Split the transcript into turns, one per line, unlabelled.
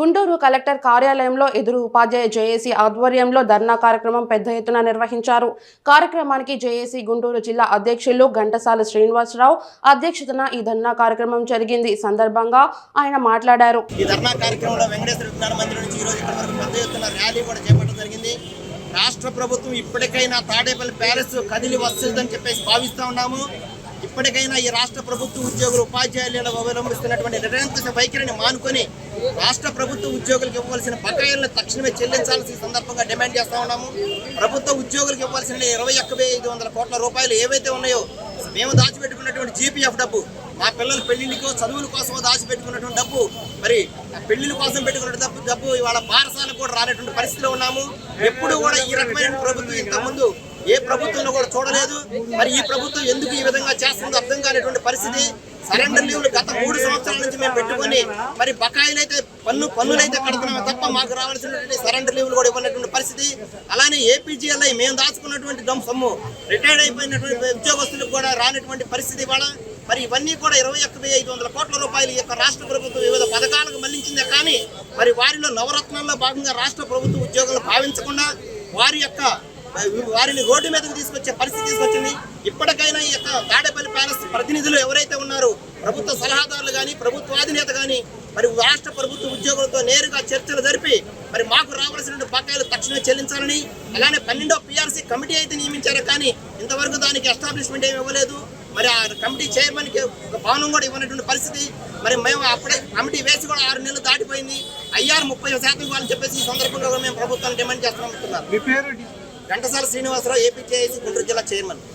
Guntur collector కార్యాలయంలో ఎదురు ఉపాధ్యాయ JAC ఆధ్వర్యంలో ధర్నా కార్యక్రమం పెద్ద ఎత్తున నిర్వహించారు. కార్యక్రమానికి జేఏసీ గుంటూరు జిల్లా అధ్యక్షులు ఘంటసాల శ్రీనివాసరావు అధ్యక్షతన ఈ ధర్నా కార్యక్రమం జరిగింది. ఈ సందర్భంగా ఆయన మాట్లాడారు.
ఈ ధర్నా కార్యక్రమంలో వెంకటేశ్వర విజ్ఞాన మందిరం నుంచి వరకు పెద్ద ఎత్తున ర్యాలీ కూడా చేపట్టడం జరిగింది. రాష్ట్ర ప్రభుత్వం ఇప్పటికైనా తాడేపల్లి ప్యాలెస్ కదిలి వస్తుందని చెప్పేసి భావిస్తా ఉన్నాము. ఇప్పటికైనా ఈ రాష్ట్ర ప్రభుత్వ ఉద్యోగులు ఉపాధ్యాయులు అవలంబిస్తున్నటువంటి నిరంతర వైఖరిని మానుకొని రాష్ట్ర ప్రభుత్వ ఉద్యోగులకు ఇవ్వవలసిన బకాయిలను తక్షణమే చెల్లించాల్సి సందర్భంగా డిమాండ్ చేస్తా ఉన్నాము. ప్రభుత్వ ఉద్యోగులకు ఇవ్వాల్సిన ఇరవై ఒక్క ఐదు వందల కోట్ల రూపాయలు ఏవైతే ఉన్నాయో మేము దాచిపెట్టుకున్నటువంటి జీపీఎఫ్ డబ్బు మా పిల్లల పెళ్ళిళ్ళకో చదువుల కోసం దాచిపెట్టుకున్నటువంటి డబ్బు మరి ఆ పెళ్ళిళ్ళ కోసం పెట్టుకున్న డబ్బు డబ్బు ఇవాళ పారసాలకు కూడా రానటువంటి పరిస్థితిలో ఉన్నాము. ఎప్పుడు కూడా ఈ రకమైన ప్రభుత్వం ఇంతకుముందు ఏ ప్రభుత్వంలో కూడా చూడలేదు. మరి ఈ ప్రభుత్వం ఎందుకు ఈ విధంగా చేస్తుందో అర్థం కానిటువంటి పరిస్థితి సరెండర్ లీవ్లు గత మూడు సంవత్సరాల నుంచి మేము పెట్టుకొని మరి బకాయిలు అయితే పన్ను పన్నులు అయితే కడుతున్నాము తప్ప మాకు రావాల్సినటువంటి సరెండర్ లీవ్లు కూడా ఇవ్వనటువంటి పరిస్థితి. అలానే ఏపీజీఎల్ఐ మేము దాచుకున్నటువంటి డమ్ సొమ్ము రిటైర్డ్ అయిపోయినటువంటి ఉద్యోగస్తులకు కూడా రానటువంటి పరిస్థితి ఇవాళ. మరి ఇవన్నీ కూడా ఇరవై ఒక్క ఐదు వందల కోట్ల రూపాయలు ఈ యొక్క రాష్ట్ర ప్రభుత్వం వివిధ పథకాలకు మళ్ళించిందే కానీ మరి వారిలో నవరత్నాల్లో భాగంగా రాష్ట్ర ప్రభుత్వ ఉద్యోగులు భావించకుండా వారి యొక్క వారిని రోడ్డు మీదకి తీసుకొచ్చే పరిస్థితి తీసుకొచ్చింది. ఇప్పటికైనా ఈ యొక్క తాడేపల్లి ప్యాలెస్ ప్రతినిధులు ఎవరైతే ఉన్నారో ప్రభుత్వ సలహాదారులు కానీ ప్రభుత్వాధినేత కానీ మరి రాష్ట్ర ప్రభుత్వ ఉద్యోగులతో నేరుగా చర్చలు జరిపి మరి మాకు రావాల్సిన బకాయిలు తక్షణమే చెల్లించాలని అలానే పన్నెండో పిఆర్సీ కమిటీ అయితే నియమించారు. కానీ ఇంతవరకు దానికి ఎస్టాబ్లిష్మెంట్ ఏమి ఇవ్వలేదు. మరి ఆ కమిటీ చైర్మన్కి ఒక భవనం కూడా ఇవ్వనటువంటి పరిస్థితి. మరి మేము అప్పుడే కమిటీ వేసి కూడా ఆరు నెలలు దాటిపోయింది. ఐఆర్ ముప్పై శాతం ఇవ్వాలని చెప్పేసి ఈ సందర్భంగా మేము ప్రభుత్వాన్ని డిమాండ్ చేస్తున్నాం. ఘంటసాల శ్రీనివాసరావు ఏపీటీఐసి గుంటూరు జిల్లా చైర్మన్.